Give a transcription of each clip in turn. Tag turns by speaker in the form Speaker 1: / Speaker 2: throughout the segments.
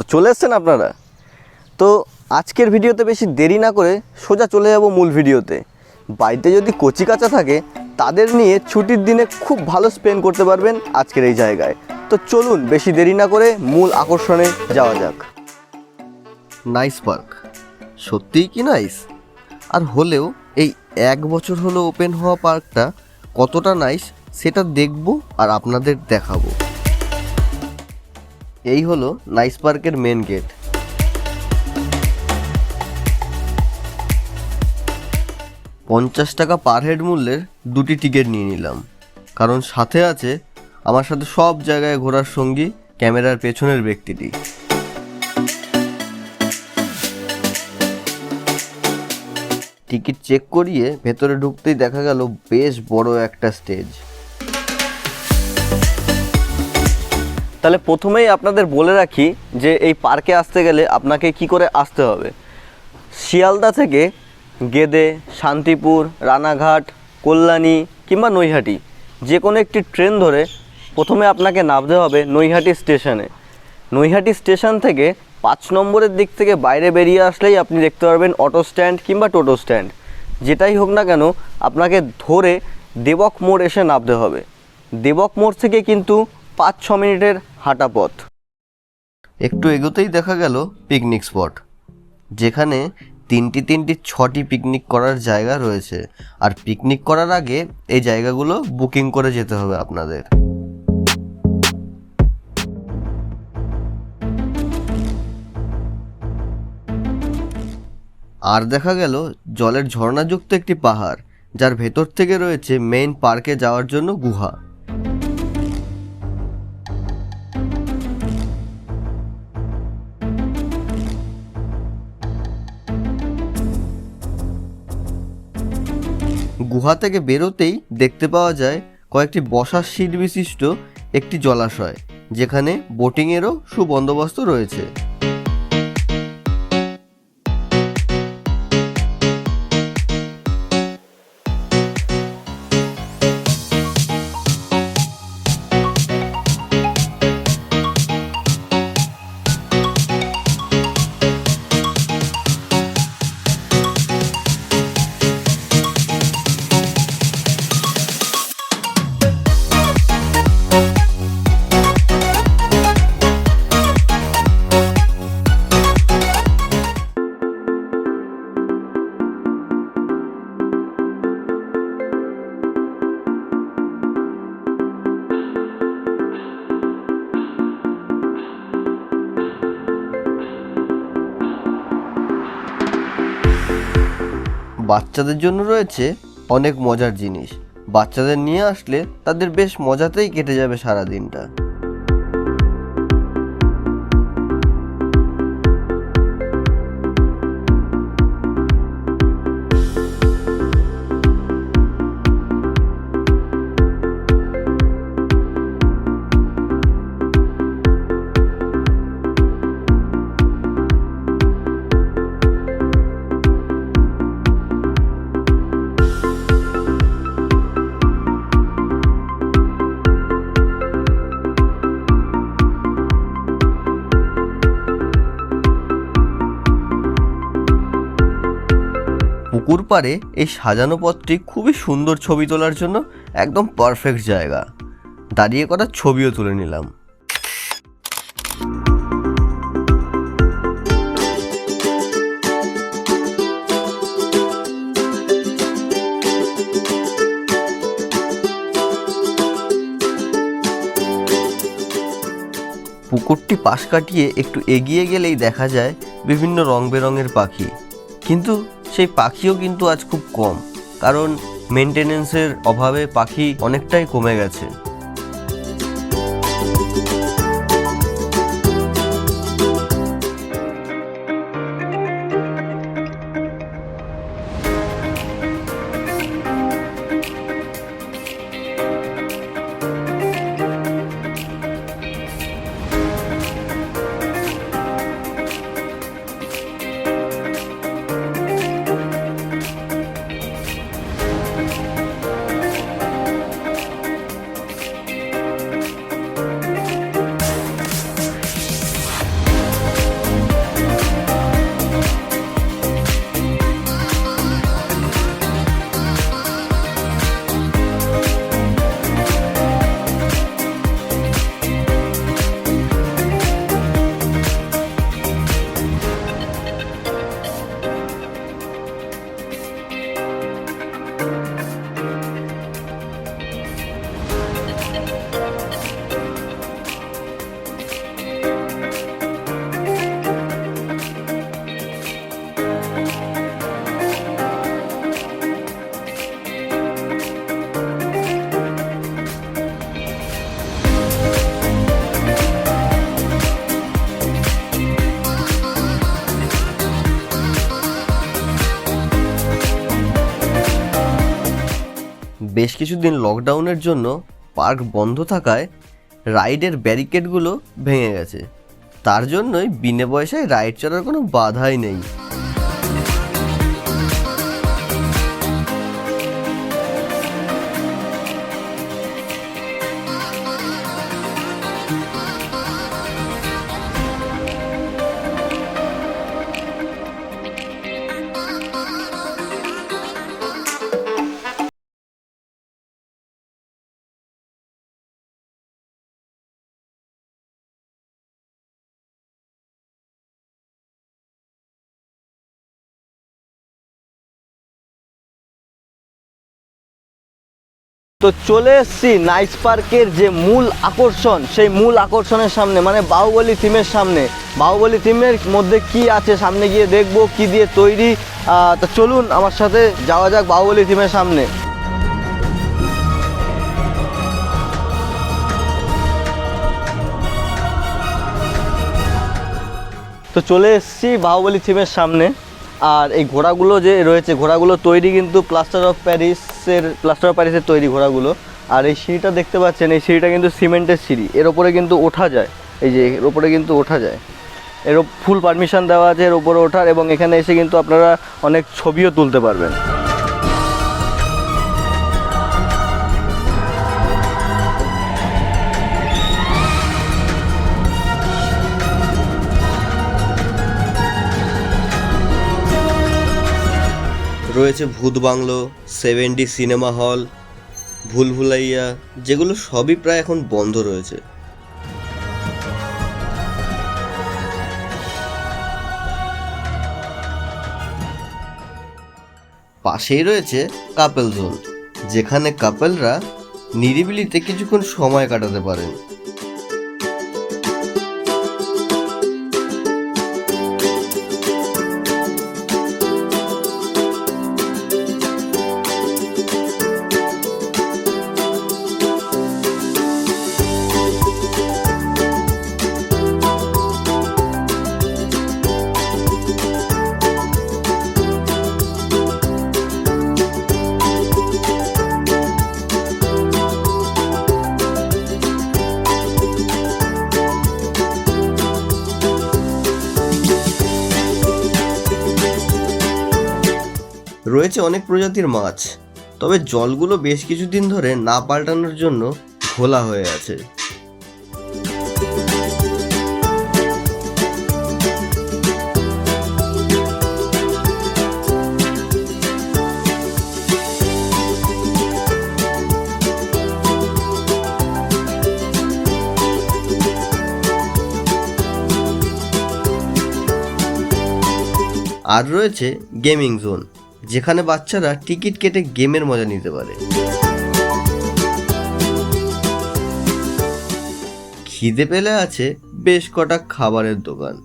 Speaker 1: তো চলে এসছেন আপনারা। তো আজকের ভিডিওতে বেশি দেরি না করে সোজা চলে যাব মূল ভিডিওতে। বাড়িতে যদি কচি কাচা থাকে, তাদের নিয়ে ছুটির দিনে খুব ভালো স্পেন্ড করতে পারবেন আজকের এই জায়গায়। তো চলুন বেশি দেরি না করে মূল আকর্ষণে যাওয়া যাক। Nice park. সত্যিই কি নাইস? আর হলেও এই এক বছর হলো ওপেন হওয়া পার্কটা কতটা নাইস, সেটা দেখব আর আপনাদের দেখাবো। এই হলো নাইস পার্কের মেন গেট। পঞ্চাশ টাকা পার হেড মূল্যের দুটি টিকিট নিয়ে নিলাম। কারণ সাথে আছে আমার সাথে সব জায়গায় ঘোরার সঙ্গী ক্যামেরার পেছনের ব্যক্তিটি। টিকিট চেক করিয়ে ভেতরে ঢুকতেই দেখা গেল বেশ বড় একটা স্টেজ। তাহলে প্রথমেই আপনাদের বলে রাখি যে এই পার্কে আসতে গেলে আপনাকে কি করে আসতে হবে। শিয়ালদা থেকে গেদে, শান্তিপুর, রানাঘাট, কল্যাণী কিংবা নৈহাটি যে কোনো একটি ট্রেন ধরে প্রথমে আপনাকে নামতে হবে নৈহাটি স্টেশনে। নৈহাটি স্টেশন থেকে পাঁচ নম্বরের দিক থেকে বাইরে বেরিয়ে আসলেই আপনি দেখতে পারবেন অটো স্ট্যান্ড কিংবা টোটো স্ট্যান্ড। যেটাই হোক না কেন, আপনাকে ধরে দেবক মোড় এসে নামতে হবে। দেবক মোড় থেকে কিন্তু পাঁচ ছ মিনিটের হাঁটা পথ। একটু এগোতেই দেখা গেল পিকনিক স্পট, যেখানে তিনটি তিনটি ছটি পিকনিক করার জায়গা রয়েছে। আর পিকনিক করার আগে এই জায়গাগুলো বুকিং করে যেতে হবে আপনাদের। আর দেখা গেল জলের ঝর্ণাযুক্ত একটি পাহাড়, যার ভেতর থেকে রয়েছে মেইন পার্কে যাওয়ার জন্য গুহা। গুহা থেকে বেরোতেই দেখতে পাওয়া যায় কয়েকটি বসার সিট বিশিষ্ট একটি জলাশয়, যেখানে বোটিংয়েরও সুবন্দোবস্ত রয়েছে। বাচ্চাদের জন্য রয়েছে অনেক মজার জিনিস। বাচ্চাদের নিয়ে আসলে তাদের বেশ মজাতেই কেটে যাবে সারা দিনটা পুকুর পাড়ে এই সাজানো পথটি খুবই সুন্দর ছবি তোলার জন্য একদম পারফেক্ট জায়গা। দাঁড়িয়ে করা ছবিও তুলে নিলাম। পুকুরটি পাশ কাটিয়ে একটু এগিয়ে গেলেই দেখা যায় বিভিন্ন রং বেরঙের পাখি। কিন্তু সেই পাখিও কিন্তু আজ খুব কম। কারণ মেনটেনেন্সের অভাবে পাখি অনেকটাই কমে গেছে। বেশ কিছুদিন লকডাউনের জন্য পার্ক বন্ধ থাকায় রাইডের ব্যারিকেডগুলো ভেঙে গেছে। তার জন্যই বিনে পয়সায় রাইড চলার কোনো বাধাই নেই। তো চলে এসছি নাইস পার্কের যে মূল আকর্ষণ, সেই মূল আকর্ষণের সামনে মানে বাহুবলী থিমের সামনে। বাহুবলী থিমের মধ্যে কি আছে সামনে গিয়ে দেখব, কি দিয়ে তৈরি। তো চলুন আমার সাথে যাওয়া যাক বাহুবলী থিমের সামনে। তো চলে এসেছি বাহুবলী থিমের সামনে। আর এই ঘোড়াগুলো যে রয়েছে, ঘোড়াগুলো তৈরি কিন্তু প্লাস্টার অফ প্যারিসের প্লাস্টার অফ প্যারিসের তৈরি ঘোড়াগুলো। আর এই সিঁড়িটা দেখতে পাচ্ছেন, এই সিঁড়িটা কিন্তু সিমেন্টের সিঁড়ি। এর ওপরে কিন্তু ওঠা যায়। এই যে, এর ওপরে কিন্তু ওঠা যায়। এর ফুল পারমিশন দেওয়া আছে এর ওপরে ওঠার এবং এখানে এসে কিন্তু আপনারা অনেক ছবিও তুলতে পারবেন। রয়েছে ভূত bungalow seven cinema hall Bhulbhulaiya, যেগুলো সবই প্রায় এখন বন্ধ রয়েছে। পাশেই রয়েছে কাপেল জোন যেখানে কাপেলরা নিরিবিলিতে কিছুক্ষণ সময় কাটাতে পারেন। রয়েছে অনেক প্রজাতির মাছ, তবে জলগুলো বেশ কিছুদিন ধরে না পাল্টানোর জন্য ঘোলা হয়ে আছে। আর রয়েছে গেমিং জোন। যেখানে বাচ্চারা টিকিট কেটে গেমের মজা নিতে পারে। খিদে পেলে আছে বেশ কটা খাবারের দোকান।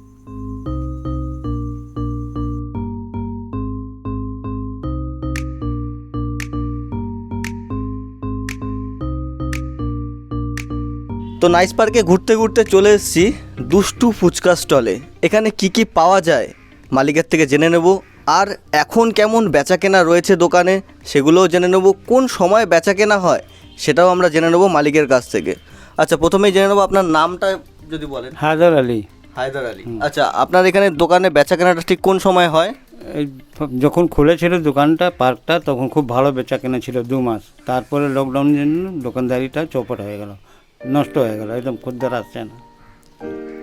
Speaker 1: তো নাইস পার্কে ঘুরতে ঘুরতে চলে এসেছি দুষ্টু ফুচকা স্টলে। এখানে কি কি পাওয়া যায়? মালিকের থেকে জেনে নেব। আর এখন কেমন বেচা কেনা রয়েছে দোকানে সেগুলোও জেনে নেব কোন সময় বেচা কেনা হয় সেটাও আমরা জেনে নেব মালিকের কাছ থেকে। আচ্ছা প্রথমেই জেনে নেব আপনার নামটা যদি বলেন।
Speaker 2: হায়দার আলী।
Speaker 1: হায়দার আলী। আচ্ছা আপনার এখানে দোকানে বেচা কেনাটা ঠিক কোন সময় হয়?
Speaker 2: এই যখন খুলেছিল দোকানটা পার্কটা তখন খুব ভালো বেচা কেনা ছিল দু মাস। তারপরে লকডাউনের জন্য দোকানদারিটা চৌপট হয়ে গেল নষ্ট হয়ে গেল একদম খদ্দের আসছে না।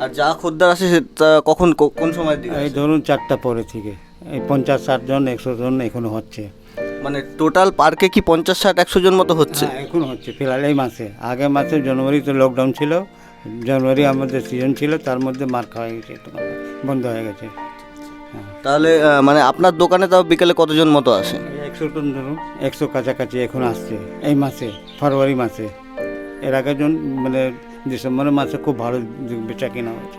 Speaker 1: আর যা খদ্দের আসে সেটা কখন কোন সময়
Speaker 2: এই ধরুন চারটা পরে থেকে। এই পঞ্চাশ ষাট জন একশো জন এখনও হচ্ছে।
Speaker 1: মানে টোটাল পার্কে কি পঞ্চাশ ষাট একশো জন মতো হচ্ছে?
Speaker 2: হ্যাঁ, এখন হচ্ছে ফিলহাল এই মাসে। আগে মাসে জানুয়ারিতে লকডাউন ছিল। জানুয়ারি আমাদের সিজন ছিল তার মধ্যে মার খাওয়া গেছে দোকানটা বন্ধ হয়ে গেছে। হ্যাঁ।
Speaker 1: তাহলে আহ, মানে আপনার দোকানে তাও বিকেলে কতজন মতো আসে?
Speaker 2: একশো টন ধরুন একশো কাছাকাছি এখন আসছে এই মাসে ফেব্রুয়ারি মাসে। এর আগে জন মানে ডিসেম্বরের মাসে খুব ভালো বেচা কেনা হয়েছে।